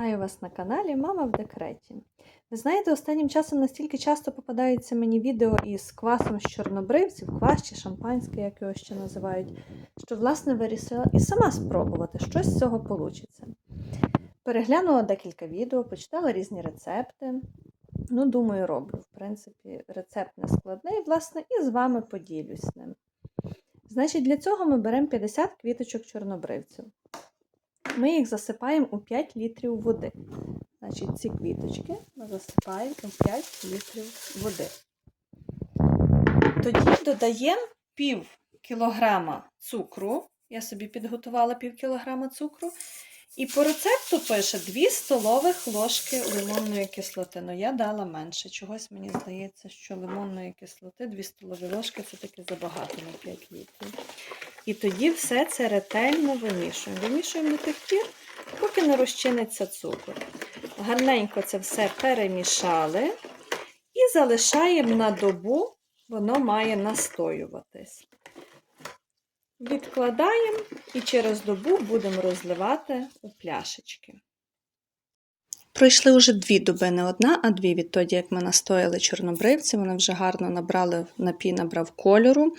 Вітаю вас на каналі Мама в декреті. Ви знаєте, останнім часом настільки часто попадаються мені відео із квасом з чорнобривців, квас чи шампанське, як його ще називають, що власне вирішила і сама спробувати, що з цього вийде. Переглянула декілька відео, почитала різні рецепти. Ну, думаю, роблю. В принципі, рецепт не складний, власне, і з вами поділюсь ним. Значить, для цього ми беремо 50 квіточок чорнобривців. Ми їх засипаємо у 5 літрів води. Значить, ці квіточки ми засипаємо у 5 літрів води. Тоді додаємо пів кілограма цукру. Я собі підготувала пів кілограма цукру. І по рецепту пише 2 столових ложки лимонної кислоти. Ну, я дала менше. Чогось мені здається, що лимонної кислоти 2 столові ложки це таки забагато на 5 літрів. І тоді все це ретельно вимішуємо. Вимішуємо до тих пір, поки не розчиниться цукор. Гарненько це все перемішали і залишаємо на добу, воно має настоюватись. Відкладаємо і через добу будемо розливати у пляшечки. Пройшли вже дві доби, не одна, а дві відтоді, як ми настояли чорнобривці, вони вже гарно набрали, напій набрав кольору.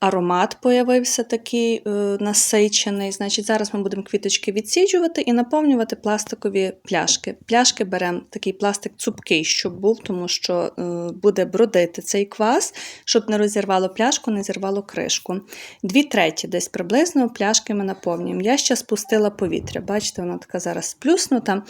Аромат появився такий е, насичений. Значить, зараз ми будемо квіточки відсіджувати і наповнювати пластикові пляшки. Пляшки беремо такий пластик цупкий, щоб був, тому що е, буде бродити цей квас, щоб не розірвало пляшку, не зірвало кришку. Дві треті десь приблизно пляшки ми наповнюємо. Я ще спустила повітря. Бачите, вона така зараз сплюснута.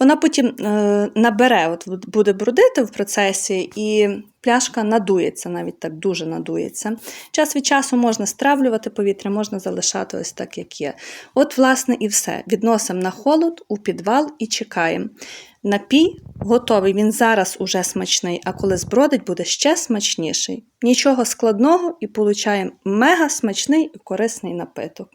Вона потім е, набере, от буде бродити в процесі і. Пляшка надується, навіть так дуже надується. Час від часу можна стравлювати повітря, можна залишати ось так, як є. От, власне, і все. Відносимо на холод у підвал і чекаємо. Напій готовий, він зараз уже смачний, а коли збродить, буде ще смачніший. Нічого складного і получаємо мега смачний і корисний напиток.